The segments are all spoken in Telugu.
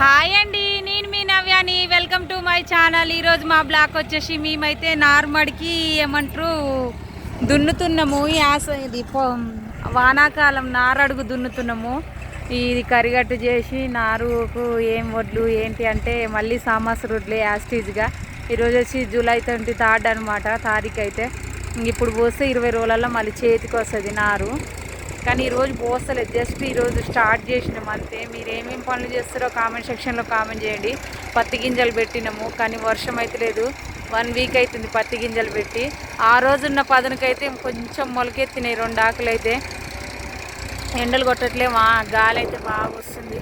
హాయ్ అండి నేను మీ నవ్యాని. Welcome to my channel. ఈరోజు మా బ్లాక్ వచ్చేసి మేమైతే నార్మడికి ఏమంటారు దున్నుతున్నాము. యాస ఇది వానాకాలం నారడుగు దున్నుతున్నాము. ఇది కరిగట్టు చేసి నారుకు ఏం వడ్లు ఏంటి అంటే మళ్ళీ సామాస వడ్లే యాస్టీజ్గా ఈరోజు వచ్చి జూలై ట్వంటీ థర్డ్ అనమాట తారీఖు అయితే ఇప్పుడు పోస్తే ఇరవై రోజులలో మళ్ళీ చేతికి వస్తుంది నారు. కానీ ఈరోజు పోస్తలేదు. జస్ట్ ఈరోజు స్టార్ట్ చేసినాం అంతే. మీరు ఏమేమి పనులు చేస్తారో కామెంట్ సెక్షన్లో కామెంట్ చేయండి. పత్తి గింజలు పెట్టినాము కానీ వర్షం అయితే లేదు. వన్ వీక్ అవుతుంది పత్తి గింజలు పెట్టి. ఆ రోజున్న పదనకైతే కొంచెం మొలకెత్తినాయి రెండు ఆకులు అయితే ఎండలు కొట్టట్లే మా గాలి అయితే బాగా వస్తుంది.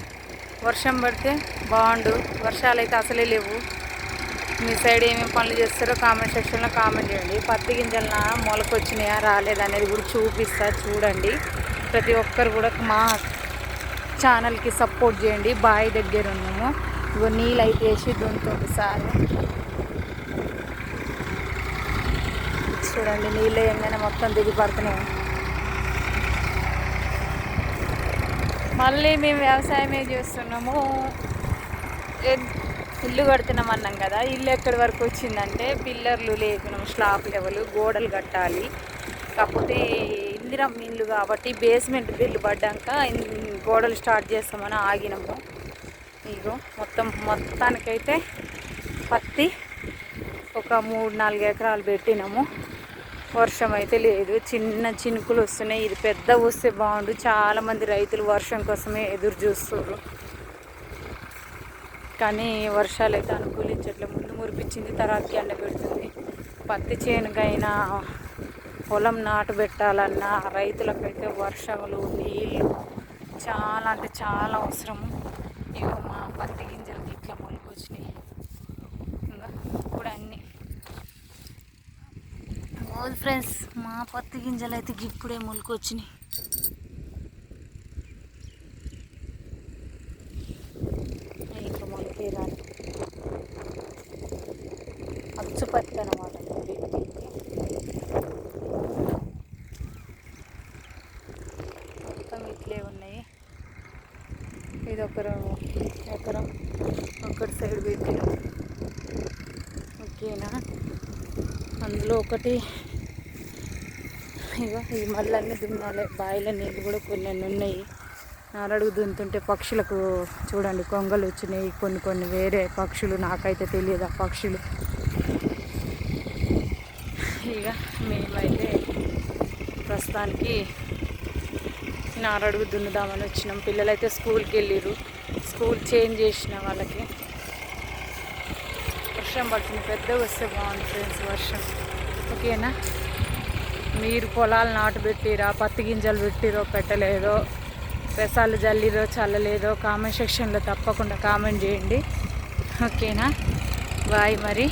వర్షం పడితే బాగుండు. వర్షాలు అయితే అసలే లేవు. మీ సైడ్ ఏమేమి పనులు చేస్తారో కామెంట్ సెక్షన్లో కామెంట్ చేయండి. పత్తి గింజలన మొలకొచ్చినాయా రాలేదనేది కూడా చూపిస్తా చూడండి. ప్రతి ఒక్కరు కూడా మా ఛానల్కి సపోర్ట్ చేయండి. బావి దగ్గర ఉన్నాము. ఇగో నీళ్ళు అయితే వేసి దున్నుతుంది సార్. చూడండి నీళ్ళు ఏమైనా మొత్తం దిగి పడుతున్నాయి మళ్ళీ మేము వ్యవసాయమే చేస్తున్నాము. ఇల్లు కడుతున్నాం అన్నాం కదా. ఇల్లు ఎక్కడి వరకు వచ్చిందంటే పిల్లర్లు లేకున్నాం స్లాబ్ లెవెల్ గోడలు కట్టాలి. కాకపోతే ఇందిరం ఇల్లు కాబట్టి బేస్మెంట్ బిల్లు పడ్డాక గోడలు స్టార్ట్ చేస్తామని ఆగినాము. ఇగో మొత్తం మొత్తానికైతే పత్తి ఒక మూడు నాలుగు ఎకరాలు పెట్టినాము. వర్షం అయితే లేదు. చిన్న చినుకులు వస్తున్నాయి. ఇది పెద్ద వస్తే బాగుండు. చాలామంది రైతులు వర్షం కోసమే ఎదురు చూస్తున్నారు కానీ వర్షాలు అయితే అనుకూలించట్లే. ముందు మురిపించింది తర్వాత ఎండ పెడుతుంది. పత్తి చేనుకైనా పొలం నాటు పెట్టాలన్నా రైతులకైతే వర్షములు నీళ్ళు చాలా అంటే చాలా అవసరము ఇవి మా పత్తి గింజలకి ఇట్లా మొలికొచ్చినాయి ఇంకా ఇప్పుడు అన్నీ. ఓల్ ఫ్రెండ్స్ మా పత్తి గింజలు అయితే ఇప్పుడే మొలికొచ్చినాయి ఇంకా మొలకే రాదు అచ్చు పత్తి అనమాట మొత్తం ఇట్లే ఉన్నాయి ఇది ఒకరం ఎకరం ఒకటి సైడ్ పెట్టిన. ఓకేనా? అందులో ఒకటి. ఇక ఈ మళ్ళీ దున్నాలి. బావిలో నీళ్ళు కూడా కొన్ని ఉన్నాయి. నారడుగు దున్నుతుంటే పక్షులకు చూడండి కొంగలు వచ్చినాయి. కొన్ని కొన్ని వేరే పక్షులు నాకైతే తెలియదు ఆ పక్షులు. ఇక మేమైతే ప్రస్తుతానికి నారడుగు దున్నుదామని వచ్చినాం. పిల్లలైతే స్కూల్కి వెళ్ళిర్రు. స్కూల్ చేంజ్ చేసిన వాళ్ళకి. వర్షం పడుతుంది. పెద్దగా వస్తే బాగుంది ఫ్రెండ్స్ వర్షం. ఓకేనా? మీరు పొలాలు నాటు పెట్టిరా పత్తి గింజలు పెట్టిరో పెట్టలేదో పెసాలు జల్లిరో చల్లలేదో కామెంట్ సెక్షన్లో తప్పకుండా కామెంట్ చేయండి. ఓకేనా? బాయ్ మరి.